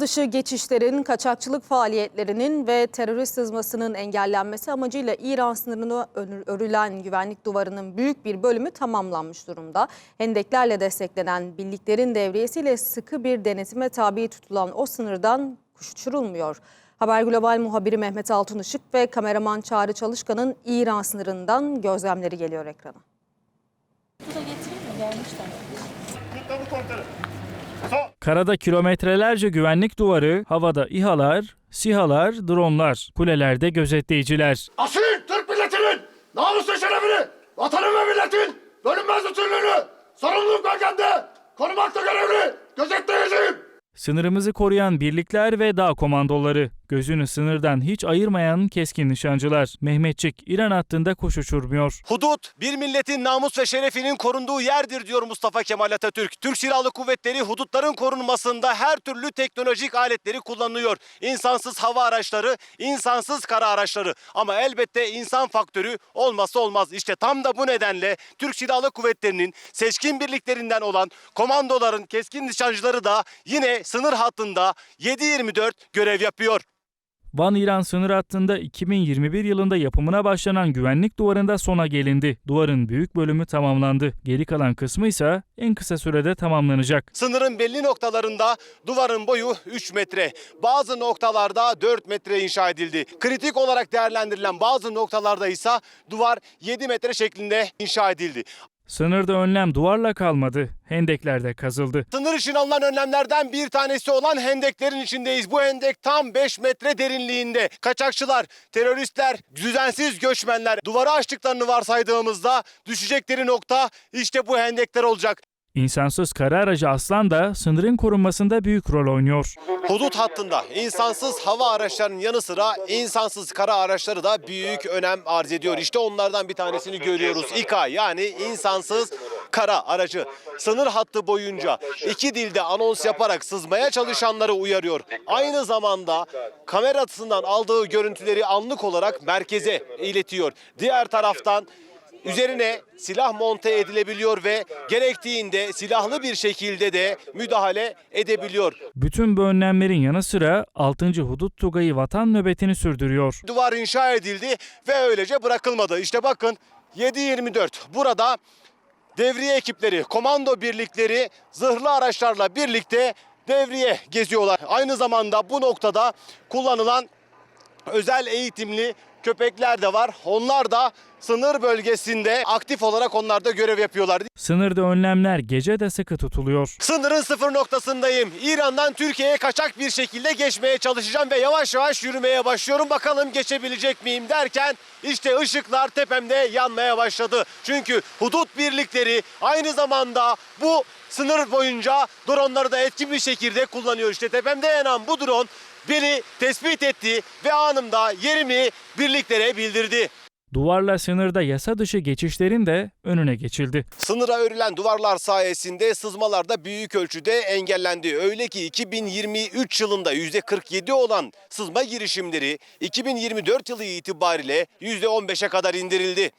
Dışı geçişlerin, kaçakçılık faaliyetlerinin ve terörist sızmasının engellenmesi amacıyla İran sınırına ör- örülen güvenlik duvarının büyük bir bölümü tamamlanmış durumda. Hendeklerle desteklenen birliklerin devriyesiyle sıkı bir denetime tabi tutulan o sınırdan kuş uçurulmuyor. Haber Global muhabiri Mehmet Altınışık ve kameraman Çağrı Çalışkan'ın İran sınırından gözlemleri geliyor ekrana. Bu da getireyim mi? Gelmişler. Kutlamı komutanım. Karada kilometrelerce güvenlik duvarı, havada İHA'lar, SİHA'lar, dronlar, kulelerde gözetleyiciler. Asil Türk milletinin namus ve şerefini, vatanın ve milletin bölünmez bütünlüğünü sorumluluk bölgemde korumakta görevli gözetleyiciyim. Sınırımızı koruyan birlikler ve dağ komandoları, gözünü sınırdan hiç ayırmayan keskin nişancılar. Mehmetçik İran hattında kuş uçurmuyor. Hudut bir milletin namus ve şerefinin korunduğu yerdir diyor Mustafa Kemal Atatürk. Türk Silahlı Kuvvetleri hudutların korunmasında her türlü teknolojik aletleri kullanıyor. İnsansız hava araçları, insansız kara araçları. Ama elbette insan faktörü olmazsa olmaz. İşte tam da bu nedenle Türk Silahlı Kuvvetleri'nin seçkin birliklerinden olan komandoların keskin nişancıları da yine sınır hattında 7-24 görev yapıyor. Van-İran sınır hattında 2021 yılında yapımına başlanan güvenlik duvarında sona gelindi. Duvarın büyük bölümü tamamlandı. Geri kalan kısmı ise en kısa sürede tamamlanacak. Sınırın belli noktalarında duvarın boyu 3 metre, bazı noktalarda 4 metre inşa edildi. Kritik olarak değerlendirilen bazı noktalarda ise duvar 7 metre şeklinde inşa edildi. Sınırda önlem duvarla kalmadı. Hendeklerde kazıldı. Sınır için alınan önlemlerden bir tanesi olan hendeklerin içindeyiz. Bu hendek tam 5 metre derinliğinde. Kaçakçılar, teröristler, düzensiz göçmenler duvarı açtıklarını varsaydığımızda düşecekleri nokta işte bu hendekler olacak. İnsansız kara aracı Aslan da sınırın korunmasında büyük rol oynuyor. Hudut hattında insansız hava araçlarının yanı sıra insansız kara araçları da büyük önem arz ediyor. İşte onlardan bir tanesini görüyoruz. İKA yani insansız kara aracı. Sınır hattı boyunca iki dilde anons yaparak sızmaya çalışanları uyarıyor. Aynı zamanda kamerasından aldığı görüntüleri anlık olarak merkeze iletiyor. Diğer taraftan Üzerine silah monte edilebiliyor ve gerektiğinde silahlı bir şekilde de müdahale edebiliyor. Bütün bu önlemlerin yanı sıra 6. Hudut Tugayı vatan nöbetini sürdürüyor. Duvar inşa edildi ve öylece bırakılmadı. İşte bakın 7-24 burada devriye ekipleri, komando birlikleri zırhlı araçlarla birlikte devriye geziyorlar. Aynı zamanda bu noktada kullanılan özel eğitimli köpekler de var. Onlar da sınır bölgesinde aktif olarak onlar da görev yapıyorlar. Sınırda önlemler gece de sıkı tutuluyor. Sınırın sıfır noktasındayım. İran'dan Türkiye'ye kaçak bir şekilde geçmeye çalışacağım ve yavaş yavaş yürümeye başlıyorum. Bakalım geçebilecek miyim derken işte ışıklar tepemde yanmaya başladı. Çünkü hudut birlikleri aynı zamanda bu sınır boyunca dronları da etkin bir şekilde kullanıyor. İşte tepemde yanan bu drone beni tespit etti ve anında yerimi birliklere bildirdi. Duvarla sınırda yasa dışı geçişlerin de önüne geçildi. Sınıra örülen duvarlar sayesinde sızmalar da büyük ölçüde engellendi. Öyle ki 2023 yılında %47 olan sızma girişimleri 2024 yılı itibariyle %15'e kadar indirildi.